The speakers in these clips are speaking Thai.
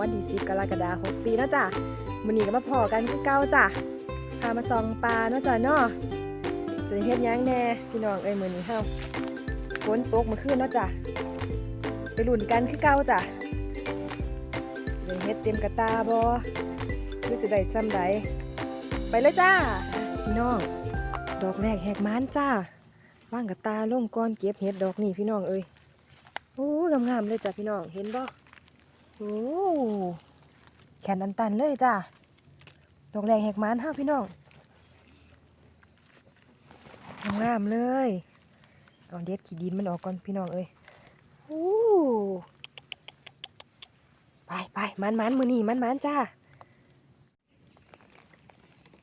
วันที่10กรกฎาคม64นะจ้ะมื้อนี้ก็มาพอกันคือเก่าจ้ะพามาส่องปลาเนาะจ้ะเนาะสิเฮ็ดหยังแน่พี่น้องเอ้ยมื้อนี้เฮาฝนตกเมื่อคืนเนาะจ้ะไปลุ้นกันคือเก่าจ้ะสิเฮ็ดเต็มกระตาบ่หรือสิได้ซ้ำใดไปเลยจ้าพี่น้องดอกแรกแหกม้านจ้าว่างกระตาลงก้อนเก็บเห็ดดอกนี่พี่น้องเอ้ยโอ้งามๆเลยจ้ะพี่น้องเห็นบ่ โอ้แขนอันตันเลยจ้ะดอกแรงแหกมานห้าพี่น้องงามเลย เอาเด็ดขี้ดินมันออกก่อนพี่น้องเอ้ยโอ้ไปไปมันมันมือนี่มันมันจ้า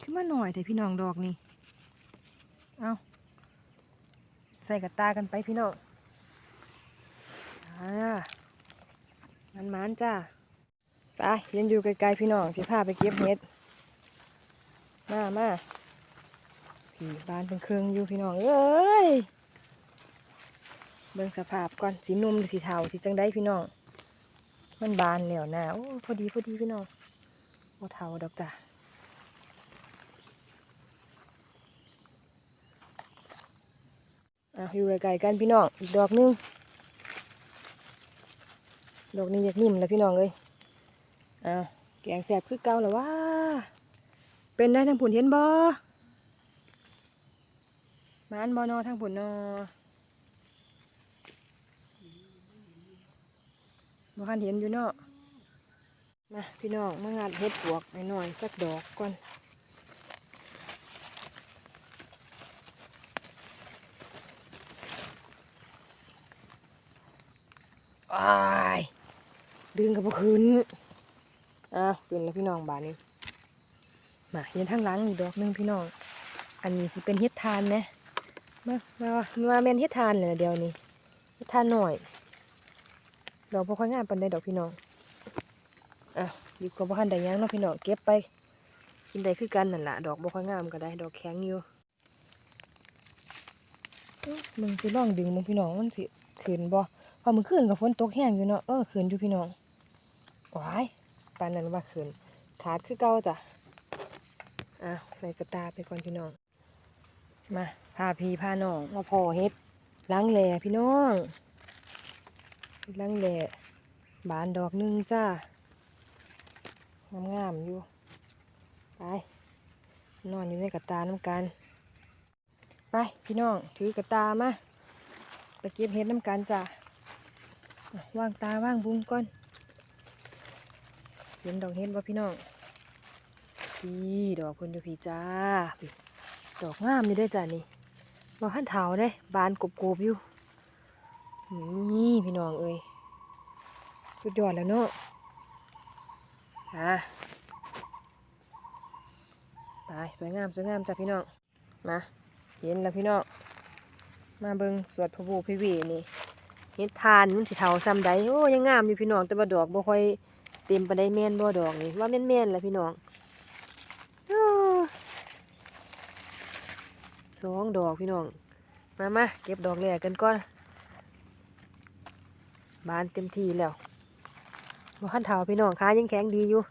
ขึ้นมาหน่อยแต่พี่น้องดอกนี่ เอาใส่กระตากันไปพี่น้องอ่า มันมันจ้าไปยังอยู่ไกลๆพี่น้องสิพาไปเก็บเห็ด มามาพี่บานเป็นเครื่องอยู่พี่น้องเอ้ย เบิ่งสภาพก่อนสีนุ่มหรือสีเทาสีจังได้พี่น้อง มันบานแล้วนะโอ้พอดีพอดีพี่น้องโมเทาดอกจ้ะอะอยู่ไกลๆกันพี่น้องอีกดอกหนึง ดอกนี้อยากนิ่มแล้วพี่น้องเอ้ยอ้าวแกงแสบคือเก่าแล้วว่าเป็นได้ทางผุนเห็นบ่มานบ่นอทางผุนนอบ่คันเห็นอยู่เนาะมาพี่น้องมางัดเห็ดปวกหน่อยสักดอกก่อนอ้าย ดึงกับพวกคืนอะคืนแล้วพี่น้องบานนี้มาเห็นทางหลังอีกดอกหนึงพี่น้อง อันนี้สิเป็นเฮ็ดทานนะมามามาเมนเฮ็ดทานเลยนะเดียวนี้เฮ็ดทานหน่อยดอกบ่ค่อยงามปานใดดอกพี่น้องอะอยู่กับบ่ทันได้ยังเนาะพี่น้องเก็บไป กินได้คือกันนั่นแหละดอกบ่ค่อยงามก็ได้ ดอกแข็งอยู่มึงสิลองดึงมึงพี่น้องมันสิขึ้นบ่พอมื้อคืนก็ฝนตกแห้งอยู่เนาะเออคืนอยู่พี่น้อง ว้ายปานนั้นว่าคืนขาดคือเก่าจ้ะอะใส่กระตาไปก่อนพี่น้อง มาพาพี่พาน้องมาพอเฮ็ดล้างแหล่พี่น้องล้างแหล่บานดอกหนึงจ้างามๆอยู่ไปนอนอยู่ในกระตาน้ำกัน ไปพี่น้องถือกระตามาไปเก็บเฮ็ดน้ำกันจ้ะว่างตาว่างบุ้งก่อน ห็นดอกเห็ดบ่พี่น้องพี่ดอกเพิ่นอยู่พี่จ้าพี่ดอกงามอยู่ได้จ้านี่บ่หันเถาเด้บานกบๆอยู่นี่พี่น้องเอ้ยสุดยอดแล้วเนาะอะไปสวยงามสวยงามจ้ะพี่น้องมาเห็นแล้วพี่น้องมาเบิ่งสวดพระบูพิวีนี่เฮ็ดทานมันสิเฒ่าซ้ำใดโอ้ยังงามอยู่พี่น้องแต่ว่าดอกบ่ค่อย เต็มปานใดแม่นบ่ดอกนี่ว่าแม่นๆแหละพี่น้องสองดอกพี่น้อง มามาเก็บดอกแรกกันก่อนบานเต็มที่แล้วบ่คันเฒ่าพี่น้องขายังแข็งดีอยู่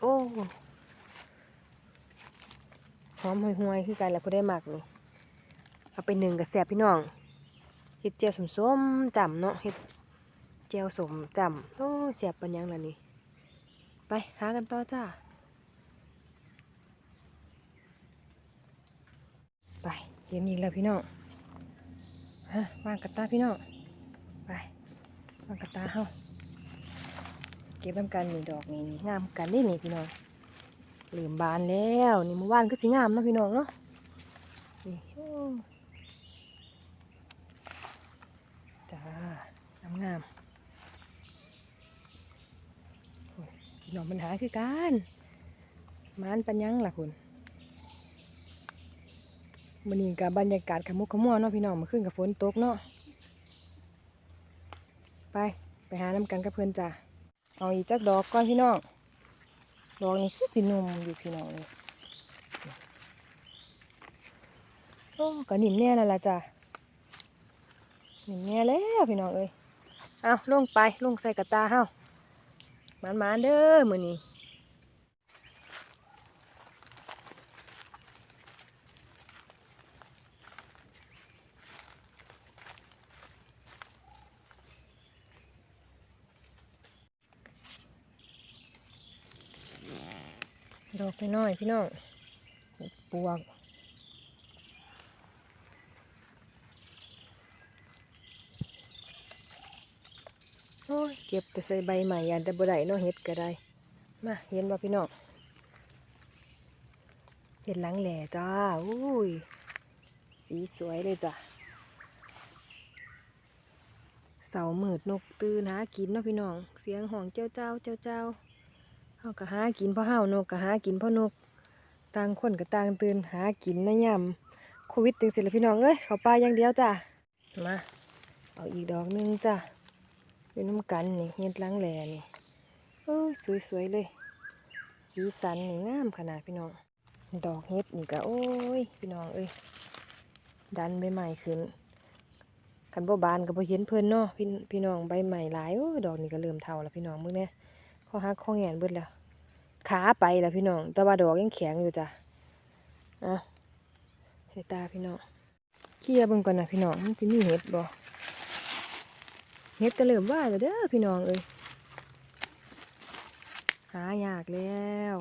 โอ้หอมห่วยๆคือกันและผู้ได้มักนี่เอาไปหนึ่งกับแซ่บพี่น้องเฮ็ดเจียวสมส้มๆจำเนาะเฮ็ด จียวสมจำโอ้เสียบปันยังล่ะนี่ ไปหากันต่อจ้า ไปเห็นอีกแล้วพี่น้อง ฮะวางกระตาพี่น้อง ไปวางกระตาเฮาเก็บน้ำกันนี่ดอกนี่งามกันได้นี่พี่น้องเหลื่อมบานแล้วนี่เมื่อวานก็สิงามนะพี่น้องเนาะนี่โอ้จ้างามงามๆโอ้ย พี่น้องปัญหาคือการมานปัญญังล่ะคุณมันนี้กับบรรยากาศขมุกขมัวเนาะพี่น้องมาขึ้นกับฝนตกเนาะไปไปหาน้ำกันกับเพื่อนจ้ะเอาอีกจักดอกก่อนพี่น้องดอกนี้คือสีนุ่มอยู่พี่น้องเลยโอ้ก็นิ่มแน่แล้วล่ะจ้ะหนึ่งแง่แล้วพี่น้องเอ้ยเอาลงไปลงใส่กระตาเฮา มันมาเด้อมือนี้ดอกน้อยพี่น้องปวก โอ้ยเก็บแต่ใส่ใบใหม่ยันแต่บ่ได้เนาะเฮ็ดก็ได้มาเห็นบ่พี่น้องเห็ดหลังแหล่จ้าอุ้ยสีสวยเลยจ้ะเสามืดนกตื่นหากินเนาะพี่น้อง เสียงห้องเจ้าเจ้าเจ้าเจ้าเฮาก็หากินพราะเฮานกก็หากินพราะนกต่างคนก็ต่างตื่นหากินในยามโควิดจังซี่ล่ะพี่น้องเอ้ยเขาป่าอย่างเดียวจ้ะมาเอาอีกดอกหนึงจ้ะ อยู่น้ำกันนี่เฮ็ดล้างแหล่นี่เออสวยๆเลย สีสันนี่งามขนาดพี่น้อง ดอกเฮ็ดนี่ก็โอ้ย พี่น้องเอ้ยดันใบใหม่ขึ้นคันบ่บานก็บ่เห็นเพิ่นเนาะพี่พี่น้องใบใหม่หลายโอ้ดอกนี่ก็เริ่มเฒ่าแล้วพี่น้องมึงเนี่ยข้อหักข้อแหงนเบิดแล้วขาไปแล้วพี่น้อง แต่ว่าดอกยังแข็งอยู่จ้ะอะใส่ตาพี่น้องเคลียร์เบิ่งก่อนนะพี่น้องมันสิมีเห็ดบ่ เฮ็ดก็เริ่มว่าแล้วเด้อพี่น้องเอ้ยหายากแล้ว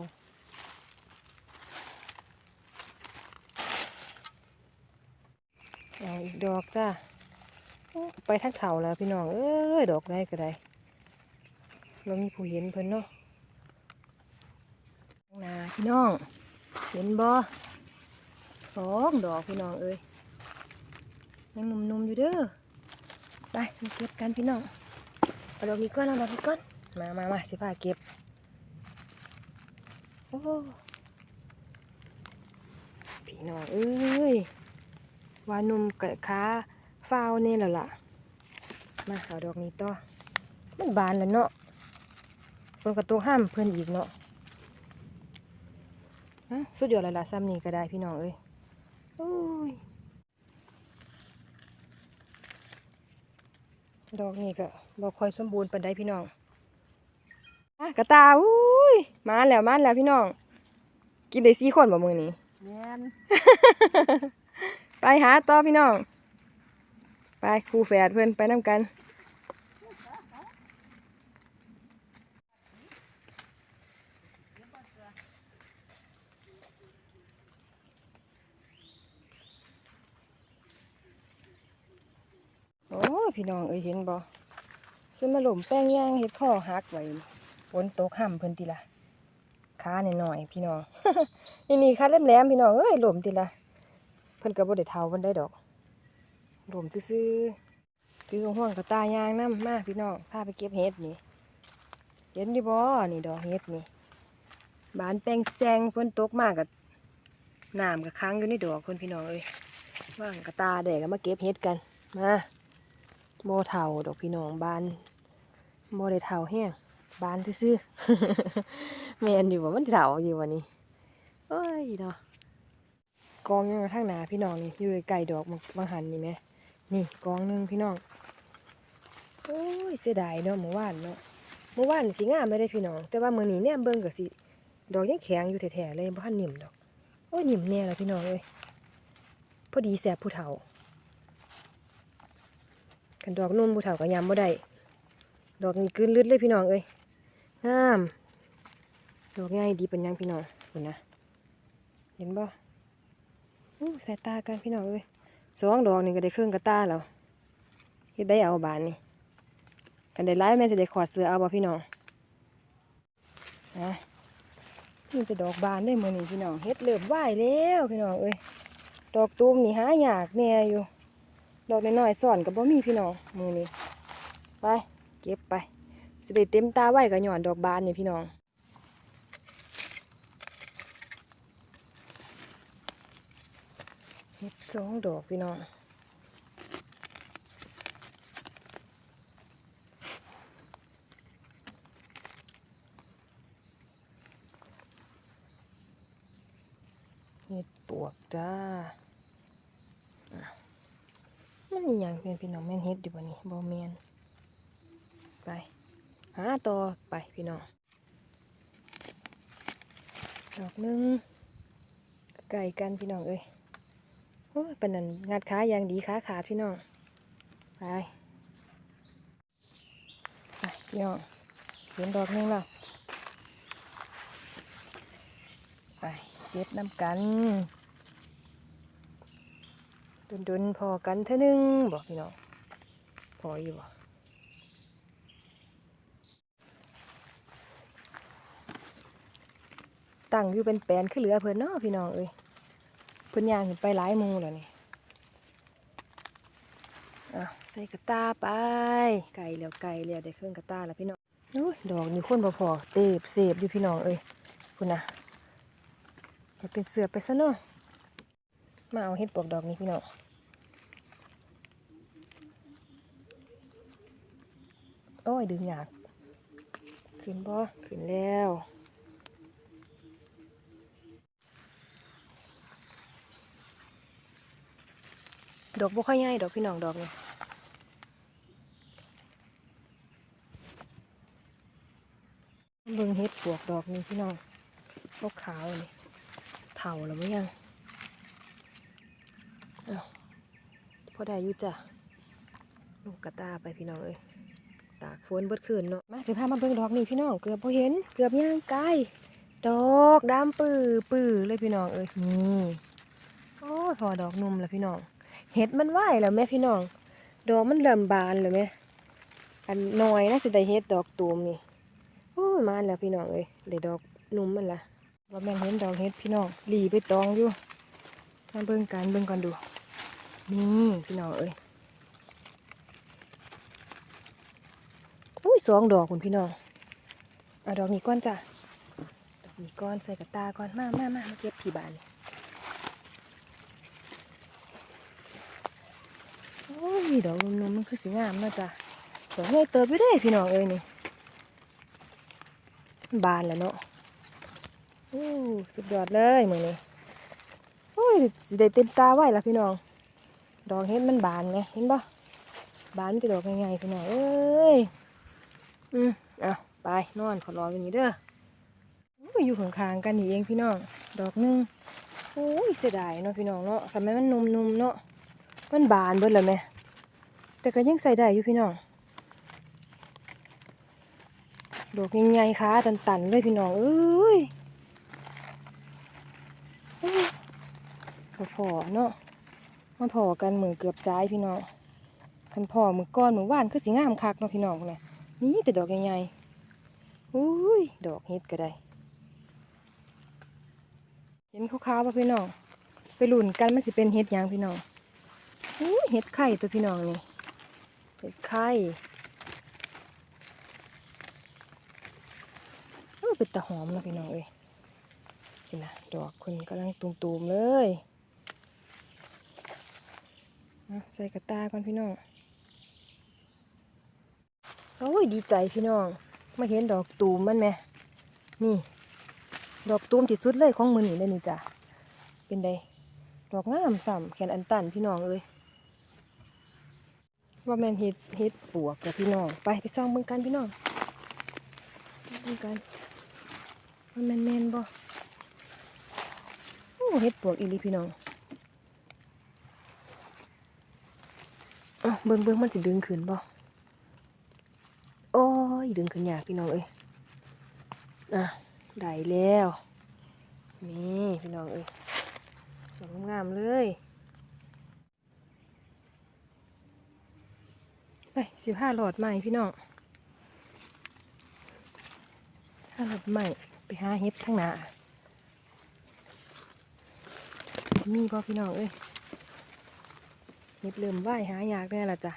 เอาอีกดอกจ้าไปทักเถาแล้วพี่น้องเอ้ยดอกได้ก็ได้เรามีผู้เห็นเพิ่นเนาะนาพี่น้อง เห็นบ่สองดอกพี่น้องเอ้ยยังนุ่มๆอยู่เด้อ ไปมาเก็บกันพี่น้องเอาดอกนี้ก่อนเอาดอกนี้ก่อนมามามาสิพาเก็บโอ้พี่น้องเอ้ยว่านุ่มกับขาฟาวเนี่ยแล้วล่ะ มาเอาดอกนี้ต่อมันบานแล้วเนาะฝนกระตกห้ามเพื่อนอีกเนาะฮะสุดยอดแล้วล่ะซ้ำนี้ก็ได้พี่น้องเอ้ยโอ้ย ดอกนี่ก็บอกค่อยสมบูรณ์ปานใดพี่น้องอะกระตาอุ้ยมาแล้วมาแล้วพี่น้อง กินได้สี่คนบ่มือนี้แม่นไปหาต่อพี่น้อง ไปครูแฝดเพื่อนไปน้ำกัน อ้พี่น้องเอ้ยเห็นบ่ซึ่งมาหล่มแป้งย่างเฮ็ดข้อหักไว้ฝนตกห่ำเพิ่นติละขาหน่อยๆพี่น้องนี่นี่ขาแหลมๆพี่น้องเอ้ยหล่มติละเพิ่นก็บ่ได้เฒ่าเพิ่นได้ดอกหล่มซื่อพี่ห่วงกับตายางนํมาพี่น้องพาไปเก็บเห็ดนี่เห็นดิบ่นี่ดอกเห็ดนี่บานแป้งแซงฝนตกมากกับน้ำกับค้างอยู่ในดอกเพิ่นพี่น้องเอ้ยว่างกับตาแดดก็มาเก็บเห็ดกันมา โมเท่าดอกพี่น้องบานโมได้เท่าแห้งบานซื่อๆแมนอยู่ว่ามันเท่าอยู่วันนี้เอ้ยเนาะกองยังข้างหนาพี่น้องนี่อยู่ไกลดอกบางหันนี่ไหมนี่กองหนึ่งพี่น้องโอ้ยเสียดายเนาะเมื่อวานเนาะเมื่อวานสีงามไม่ได้พี่น้อง แต่ว่าเมื้อนี้เนี่ยเบิ่งก็สิดอกยังแข็งอยู่แท้ๆเลยบ่ทันนิ่มดอกโอ้ยนิ่มแน่ละพี่น้องเอ้ยพอดีแสบผู้เฒ่า กันดอกนุ่มผู้เฒ่าก็ยำบ่ได้ดอกนี้กลืนลึดเลยพี่น้องเอ้ยงามดอกง่ายดีเป็นยังพี่น้องเห็นนะเห็นบ่อู้ใส่ตากันพี่น้องเอ้ยสองดอกนี่ก็ได้เครื่องกระตาแล้วเฮ็ดได้เอาบานนี่กันได้ไล่แม่จะได้ขอดเสื้อเอาบ่พี่น้องนะนี่จะดอกบานได้มื้อนี้พี่น้องเฮ็ดเริ่มไหวแล้วพี่น้องเอ้ยดอกตูมนี่หายากแน่อยู่ ดอกน้อยๆซ่อนกับบ่มีพี่น้องมือนี้ไปเก็บไปสิได้เต็มตาไว้กับหย่อนดอกบานนี่พี่น้องเฮ็ดสองดอกพี่น้องเฮ็ดปวกจ้า มันอีหยังเป็นพี่น้องแม่นเฮ็ดดิบ่นี่บ่แม่นไปหาต่อไปพี่น้องดอกหนึงไก่กันพี่น้องเอ้ยโอ้เป็นนันงัดขาอย่างดีขาขาดพี่น้องไปไปพี่น้องเห็นดอกหนึงแล้วไปเก็บน้ำกัน ดุนดุนๆพอกันเท่านึงบอกพี่น้องพออยู่บ่ตั้งอยู่เป็นแปลนขึ้นเหลือเพิ่นเนาะพี่น้องเอ้ยเพิ่นย่างขึ้นไปหลายมูแล้วนี่อะใส่กระตาไป ไก่แล้วไก่แล้วได้เครื่องกระตาแล้วพี่น้องโอ้ยดอกนี่คนพอๆเตบเสบอยู่พี่น้องเอ้ยคุณน่ะไปเป็นเสือไปซะเนาะมาเอาเห็ดปวกดอกนี้พี่น้อง โอ้ย ดึงอยาก ขึ้นบ่ขึ้นแล้วดอกบ่ค่อยใหญ่ดอกพี่น้องดอกนี่เบิ่งเฮ็ดปวกดอกนี้พี่น้องขาวขาวๆนี่เถ่าแล้วมั้ยังเอ้าพอได้อยู่จ้ะลูกกระตาไปพี่น้องเอ้ย ตากฝนเบิดคืนเนาะมาสิพามาเบิ่งดอกนี่พี่น้องเกือบพอเห็นเกือบย่างไกลดอกดำปื้อปื้อเลยพี่น้องเอ้ยนี่โอ้พอดอกนุ่มแล้วพี่น้อง เห็ดมันไหวแล้วแม่พี่น้อง ดอกมันเริ่มบานแล้วแม่อันน้อยนะสิได้เห็ดดอกตูมนี่โอ้ยมาแล้วพี่น้องเอ้ยได้ดอกนุ่มมันละว่าแม่เห็นดอกเห็ดพี่น้องหลีไปตองอยู่มาเบิ่งกันเบิ่งก่อนดูนี่พี่น้องเอ้ย อุ้ย สองดอกคุณพี่น้องเอาดอกนี้ก้อนจ้ะดอกนี้ก้อนใส่กระตาก้อนมามามามาเก็บผีบานโอ้ยดอกนุ่มๆมันคือสีงามนาะจ้ะดอกใหญ่เติบอยู่เด้พี่น้องเอ้ยนี่บานแล้วเนาะโอ้สุดยอดเลยมือนี้โอ้ยสิได้เต็มตาไว้ละพี่น้อง ดอกเห็ดมันบานไหมเห็นปะบานจะดอกใหญ่ๆพี่น้องเอ้ย อืมเอาไปนอนขอรออยู่นี่เด้ออุ้ยอยู่ข้างๆกันนี่เองพี่น้อง ดอกหนึงโอ้ยเสียดายเนาะพี่น้องเนาะทำไมมันนุ่มๆเนาะมันบานเบิดเลยไหมแต่ก็ยังใส่ได้อยู่พี่น้องดอกใหญ่ๆขาตันๆเลยพี่น้องเอ้ยพอพอเนาะมาพอกันเหมือนเกือบซ้ายพี่น้องคันพอมือก้อนมือว่านคือสีงามคักเนาะพี่น้องเลย นี่แต่ดอกใหญ่ๆอุ้ย ดอกเห็ดก็ได้ เห็นขาวๆป่ะพี่น้อง ไปหลุนกันมันสิเป็นเห็ดยางพี่น้องอุ้ยเห็ดไข่ตัวพี่น้องนี่เห็ดไข่เออเป็นตะหอมเนะพี่น้องเอ้ยเห็นนะดอกคนกำลังตุ่มๆเลยใส่กระตาก่อนพี่น้อง โอ้ยดีใจพี่น้องมาเห็นดอกตูมมันไหมนี่ ดอกตูมที่สุดเลยของมือนี่เลยนี่จ้ะเป็นไดดอกงามส่ำแขนอันตันพี่น้องเอ้ยว่าแมนเฮ็ดเฮ็ดปวกกับพี่น้องไปไปซ่องเบิ่งกันพี่น้องเบิ่งกันว่าแมนแมนบ่โอ้เฮ็ดปวกอีลีพี่น้องอะเบิ่งเบิ่งมันสิดึงขึ้นบ่ ดึงขึ้นยากพี่น้องเอ้ยอะได้แล้วนี่พี่น้องเอ้ยสวยงามเลยไปสิบห้าหลอดใหม่พี่น้องห้าหลอดใหม่ไปหาเฮ็ดข้างหน้ามีบ่พี่น้องเอ้ยเฮ็ดเริ่มไหวหายากแน่ละจ้ะ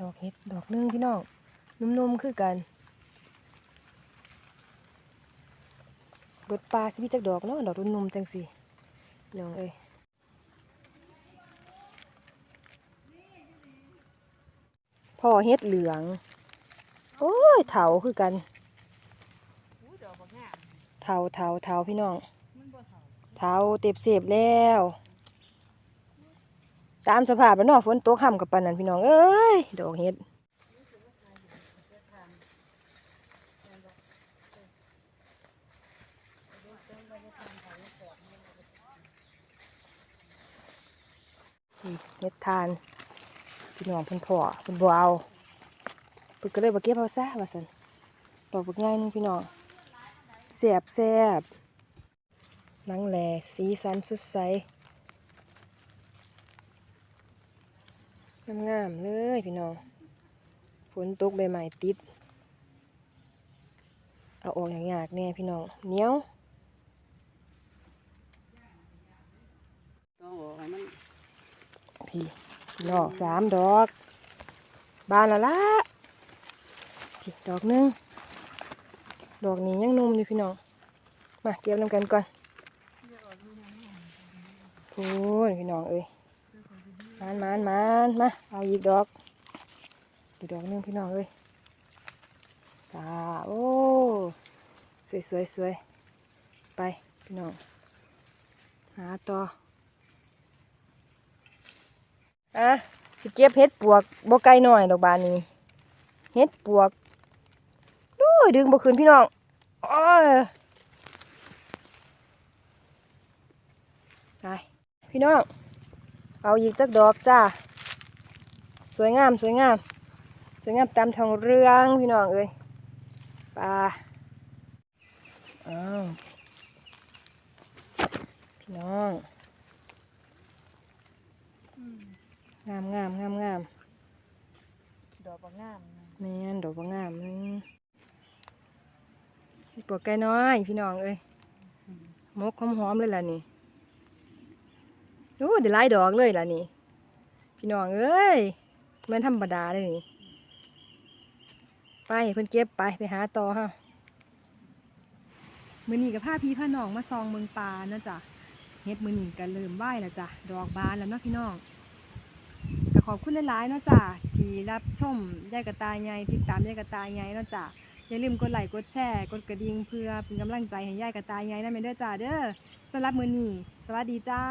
ดอกเห็ดดอกนึงพี่น้องนุ่มๆคือกันบดปลาสิพี่จักดอกเนาะดอกนุ่มๆจังสิน้องเอ้ยพ่อเห็ดเหลือง โอ้ยเถาคือกันเทาเทาเทาพี่น้องเทาเต็บเสียบแล้ว ตามสภาพแล้วเนาะฝนตกห่ำกับปานนั้นพี่น้องเอ้ยดอกเห็ดเห็ดทานพี่น้องเพิ่นพ่อเพิ่นบ่เอาเพิ่นก็เลยบ่เก็บเอาซะว่าซั่นดอกบักใหญ่หนึงพี่น้องแซ่บแซ่บนังแหลสีสันสดใส งามๆเลยพี่น้องฝนตกใบไม้ติด เอาออกอย่างยากแน่พี่น้องเหนียวต้องบอกให้มันพี่พี่น้องสามดอก บานละละพี่ดอกหนึงดอกนี้ยังหนุ่มอยู่พี่น้อง มาเก็บน้ำกันก่อนโอ้ยพี่น้องเอ้ย มานมานมานมา เอาอีกดอก อีกดอกนึงพี่น้องเอ้ยตาโอ้ สวยสวยสวยไปพี่น้อง หาต่อ อะสิเก็บเห็ดปวกบ่ไกลหน่อยดอกบานนี้ เห็ดปวกดูดึงบ่ขึ้นพี่น้องโอ้ยไปพี่น้อง เอาอีกจักดอกจ้า สวยงามสวยงาม สวยงามตามทองเรืองพี่น้องเอ้ยไป่าอ้าวพี่น้องงามงามงามงามดอกบางงามนะแม่นดอกบางงามนึงปวกไก่น้อย พี่น้องเอ้ยมกหอมๆเลยล่ะนี่ โอ้เดี๋ยวไล่ดอกเลยล่ะนี่ พี่น้องเอ้ยแม่นธรรมดาเลยนี่ ไปเพิ่นเก็บไปไปหาต่อฮะมือนีกับผ้าพี่ผ้าน้องมาซองเมืองปลานะจ๊ะเฮ็ดมือนีกันเริ่มไหวแล้วจ้ะดอกบานแล้วเนาะพี่น้องก็ขอบคุณหลายๆเนาะจ้ะที่รับชมยายกระตายไงติดตามยายกระตายไงเนาะจ้ะอย่าลืมกดไลค์กดแชร์กดกระดิ่งเพื่อเป็นกำลังใจให้ยายกระตายไงนะเมเด้อจ้าเด้อสำหรับมือนีสวัสดีจ้า